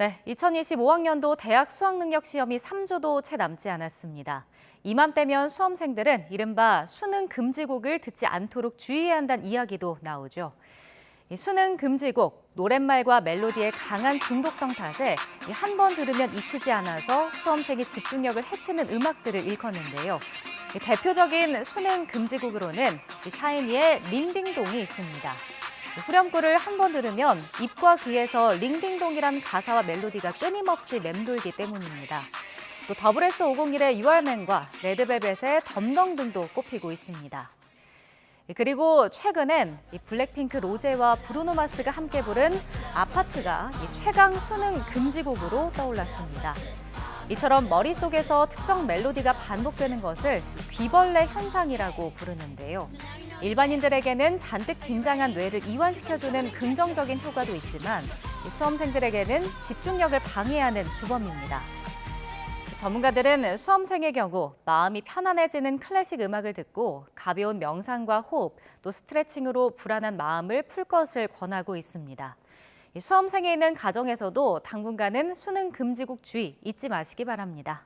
네, 2025학년도 대학 수학능력 시험이 3주도 채 남지 않았습니다. 이맘때면 수험생들은 이른바 수능 금지곡을 듣지 않도록 주의해야 한다는 이야기도 나오죠. 이 수능 금지곡, 노랫말과 멜로디의 강한 중독성 탓에 한 번 들으면 잊히지 않아서 수험생의 집중력을 해치는 음악들을 일컫는데요. 이 대표적인 수능 금지곡으로는 이 샤이니의 링딩동이 있습니다. 후렴구를 한 번 들으면 입과 귀에서 링딩동이란 가사와 멜로디가 끊임없이 맴돌기 때문입니다. 또 더블S 501의 6월맨과 레드벨벳의 덤덩 등도 꼽히고 있습니다. 그리고 최근엔 이 블랙핑크 로제와 브루노 마스가 함께 부른 아파트가 이 최강 수능 금지곡으로 떠올랐습니다. 이처럼 머릿속에서 특정 멜로디가 반복되는 것을 귀벌레 현상이라고 부르는데요. 일반인들에게는 잔뜩 긴장한 뇌를 이완시켜주는 긍정적인 효과도 있지만 이 수험생들에게는 집중력을 방해하는 주범입니다. 전문가들은 수험생의 경우 마음이 편안해지는 클래식 음악을 듣고 가벼운 명상과 호흡, 또 스트레칭으로 불안한 마음을 풀 것을 권하고 있습니다. 이 수험생이 있는 가정에서도 당분간은 수능 금지곡 주의 잊지 마시기 바랍니다.